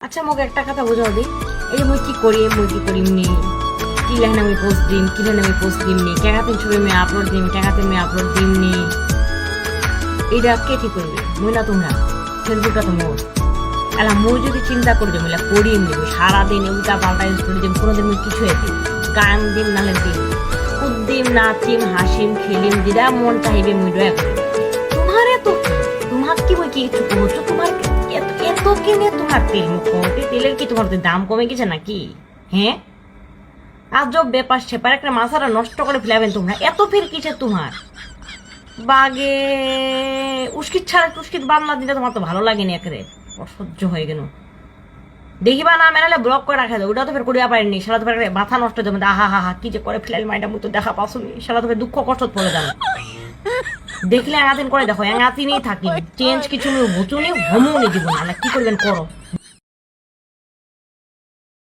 আচ্ছা মোক একটা কথা বোঝাও দি। এই যে মুই কি করি, মুই কি করিম নি কি লাইন আমি পোস্ট দিম, কি লাইন আমি পোস্ট দিম নি? কেগাতে ছবি আমি আপলোড দিম কেগাতে আমি আপলোড দিম নি? এটা কে ঠিক করবে? মুই না তোমরা। ফেসবুকটা তো মোর। এলা মুই যদি চিন্তা করে দিম এলা করিম নি মুই সারাদিন উল্টা পাল্টা স্টোরি দিম কোনোদিন মুই কিছু দিম। গান দিম নাহলে দিম। উদ্দিম নাচিম, হাসিম, খেলিম, যেটা মন চাইবে মুই দয়া করি। তোমারে তো কি? তোমার কি কি কিছু করছ তোমার কি- এত- এত কিনে তোমার তেল মুখ তেলের কি তোমার দাম কমে গেছে নাকি? হ্যাঁ? আজব ব্যাপার, সেপার একটা মাথাটা নষ্ট করে ফেলাবেন তোমরা। এত ফের কিসের তোমার? বাগে উস্কিত ছাড়া টুস্কিত বান্না দিলে তোমার তো ভালো লাগেনি একেবারে। অসহ্য হয়ে গেল। দেখিবা না মেনালে ব্লক করে রাখা যায়। ওটা তো ফের করিয়া পারেনি তো ফের মাথা নষ্ট হয়ে যাবে। আহা হা হা কি যে করে ফেলাইল মাইটা মুই তো দেখা পাসুনি সেটা তো ফের দুঃখ কষ্ট পড়ে যাবে। দেখলে এঙাতিন করে দেখো এঙাতিনই থাকি। চেঞ্জ কিছু নেই বুঝুনি হমুনি জীবন আলা কি করবেন করো।